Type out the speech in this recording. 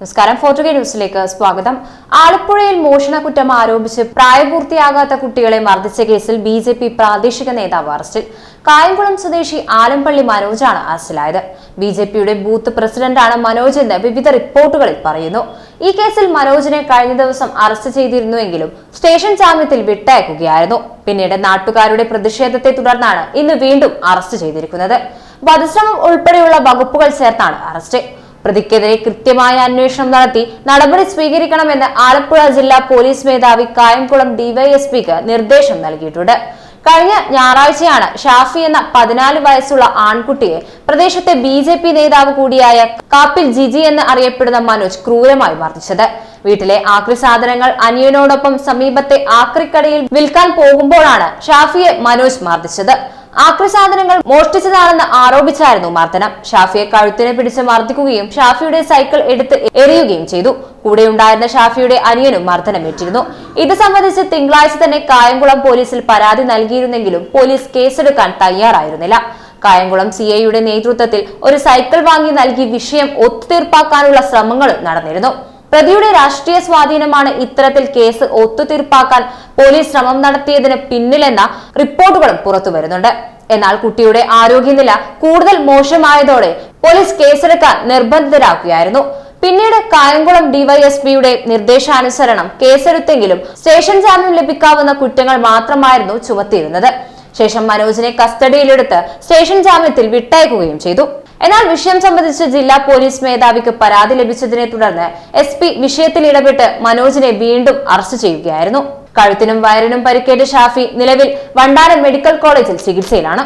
നമസ്കാരം. ഫോർട്ടുഗേ ന്യൂസിലേക്ക് സ്വാഗതം. ആലപ്പുഴയിൽ മോഷണ കുറ്റം ആരോപിച്ച് പ്രായപൂർത്തിയാകാത്ത കുട്ടികളെ മർദ്ദിച്ച കേസിൽ ബി ജെ പി പ്രാദേശിക നേതാവ് അറസ്റ്റിൽ. കായംകുളം സ്വദേശി ആലമ്പള്ളി മനോജാണ് അറസ്റ്റിലായത്. ബി ജെ പിയുടെ ബൂത്ത് പ്രസിഡന്റാണ് മനോജ് എന്ന് വിവിധ റിപ്പോർട്ടുകളിൽ പറയുന്നു. ഈ കേസിൽ മനോജിനെ കഴിഞ്ഞ ദിവസം അറസ്റ്റ് ചെയ്തിരുന്നുവെങ്കിലും സ്റ്റേഷൻ ജാമ്യത്തിൽ വിട്ടയക്കുകയായിരുന്നു. പിന്നീട് നാട്ടുകാരുടെ പ്രതിഷേധത്തെ തുടർന്നാണ് ഇന്ന് വീണ്ടും അറസ്റ്റ് ചെയ്തിരിക്കുന്നത്. വധശ്രമം ഉൾപ്പെടെയുള്ള വകുപ്പുകൾ ചേർത്താണ് അറസ്റ്റ്. പ്രതിക്കെതിരെ കൃത്യമായ അന്വേഷണം നടത്തി നടപടി സ്വീകരിക്കണമെന്ന് ആലപ്പുഴ ജില്ലാ പോലീസ് മേധാവി കായംകുളം ഡിവൈഎസ്പിക്ക് നിർദ്ദേശം നൽകിയിട്ടുണ്ട്. കഴിഞ്ഞ ഞായറാഴ്ചയാണ് ഷാഫി എന്ന പതിനാല് വയസ്സുള്ള ആൺകുട്ടിയെ പ്രദേശത്തെ ബി ജെ പി നേതാവ് കൂടിയായ കാപ്പിൽ ജിജി എന്ന് അറിയപ്പെടുന്ന മനോജ് ക്രൂരമായി മർദ്ദിച്ചത്. വീട്ടിലെ ആക്രി സാധനങ്ങൾ അനിയനോടൊപ്പം സമീപത്തെ ആക്രിക്കടയിൽ വിൽക്കാൻ പോകുമ്പോഴാണ് ഷാഫിയെ മനോജ് മർദ്ദിച്ചത്. ആക്രി സാധനങ്ങൾ മോഷ്ടിച്ചതാണെന്ന് ആരോപിച്ചായിരുന്നു മർദ്ദനം. ഷാഫിയെ കഴുത്തിനെ പിടിച്ച് മർദ്ദിക്കുകയും ഷാഫിയുടെ സൈക്കിൾ എടുത്ത് എറിയുകയും ചെയ്തു. കൂടെയുണ്ടായിരുന്ന ഷാഫിയുടെ അനിയനും മർദ്ദനമേറ്റിരുന്നു. ഇത് സംബന്ധിച്ച് തിങ്കളാഴ്ച തന്നെ കായംകുളം പോലീസിൽ പരാതി നൽകിയിരുന്നെങ്കിലും പോലീസ് കേസെടുക്കാൻ തയ്യാറായിരുന്നില്ല. കായംകുളം സി ഐയുടെ നേതൃത്വത്തിൽ ഒരു സൈക്കിൾ വാങ്ങി നൽകി വിഷയം ഒത്തുതീർപ്പാക്കാനുള്ള ശ്രമങ്ങളും നടന്നിരുന്നു. പ്രതിയുടെ രാഷ്ട്രീയ സ്വാധീനമാണ് ഇത്തരത്തിൽ കേസ് ഒത്തുതീർപ്പാക്കാൻ പോലീസ് ശ്രമം നടത്തിയതിന് പിന്നിലെന്ന റിപ്പോർട്ടുകളും പുറത്തു വരുന്നുണ്ട്. എന്നാൽ കുട്ടിയുടെ ആരോഗ്യനില കൂടുതൽ മോശമായതോടെ പോലീസ് കേസെടുക്കാൻ നിർബന്ധിതരാക്കുകയായിരുന്നു. പിന്നീട് കായംകുളം ഡിവൈഎസ്പിയുടെ നിർദ്ദേശാനുസരണം കേസെടുത്തെങ്കിലും സ്റ്റേഷൻ ജാമ്യം ലഭിക്കാവുന്ന കുറ്റങ്ങൾ മാത്രമായിരുന്നു ചുമത്തിയിരുന്നത്. ശേഷം മനോജിനെ കസ്റ്റഡിയിലെടുത്ത് സ്റ്റേഷൻ ജാമ്യത്തിൽ വിട്ടയക്കുകയും ചെയ്തു. എന്നാൽ വിഷയം സംബന്ധിച്ച് ജില്ലാ പോലീസ് മേധാവിക്ക് പരാതി ലഭിച്ചതിനെ തുടർന്ന് എസ് പി വിഷയത്തിൽ ഇടപെട്ട് മനോജിനെ വീണ്ടും അറസ്റ്റ് ചെയ്യുകയായിരുന്നു. കഴുത്തിനും വയറിനും പരിക്കേറ്റ ഷാഫി നിലവിൽ വണ്ടാനം മെഡിക്കൽ കോളേജിൽ ചികിത്സയിലാണ്.